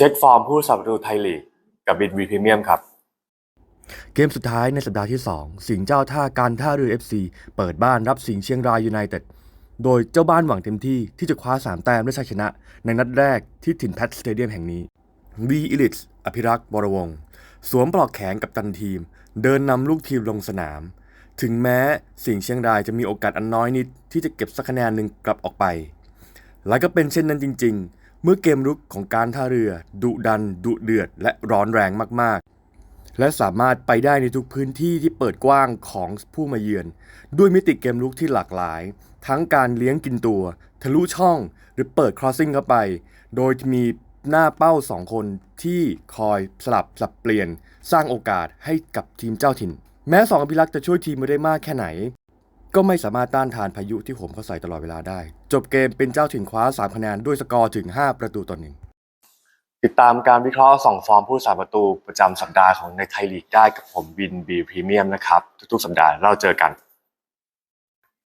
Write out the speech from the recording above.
ช็คฟอร์มผู้สับประตูไทยลีกกับบินวีพรีเมียมครับเกมสุดท้ายในสัปดาห์ที่ 2 สิงห์เจ้าท่าการท่าเรือ FC เปิดบ้านรับสิงห์เชียงรายยูไนเต็ด โดยเจ้าบ้านหวังเต็มที่ที่จะคว้า 3 แต้มด้วยชัยชนะ ในนัดแรกที่ถิ่นแพทสเตเดียมแห่งนี้วีอิลิตอภิรักษ์บรวงสวมปลอกแขนกับตันทีม เดินนำลูกทีมลงสนาม ถึงแม้สิงห์เชียงรายจะมีโอกาสอันน้อยนิดที่จะเก็บสักคะแนนหนึ่งกลับออกไป และก็เป็นเช่นนั้นจริง ๆ เมื่อเกมรุกของการท่าเรือ ดุดัน ดุเดือด และร้อนแรงมากๆ และสามารถไปได้ในทุกพื้นที่ที่เปิดกว้างของผู้มาเยือน ด้วยมิติเกมลุกที่หลากหลาย ทั้งการเลี้ยงกินตัว ทะลุช่อง หรือเปิดครอสซิ่งเข้าไป โดยมีหน้าเป้าสองคนที่คอยสลับสับเปลี่ยน สร้างโอกาสให้กับทีมเจ้าถิ่น แม้สองอภิรักษ์จะช่วยทีมมาได้มากแค่ไหน ก็ไม่สามารถต้านทานพายุที่โหมเข้าใส่ตลอดเวลาได้ จบเกมเป็นเจ้าถิ่นคว้า 3 คะแนนด้วยสกอร์ถึง 5 ประตูต่อหนึ่งติดตามการวิเคราะห์ส่องฟอร์มผู้สาประตูประจำสัปดาห์ของในไทยลีกได้กับผมบินบีพรีเมียมนะครับ ทุกๆ สัปดาห์เราเจอกัน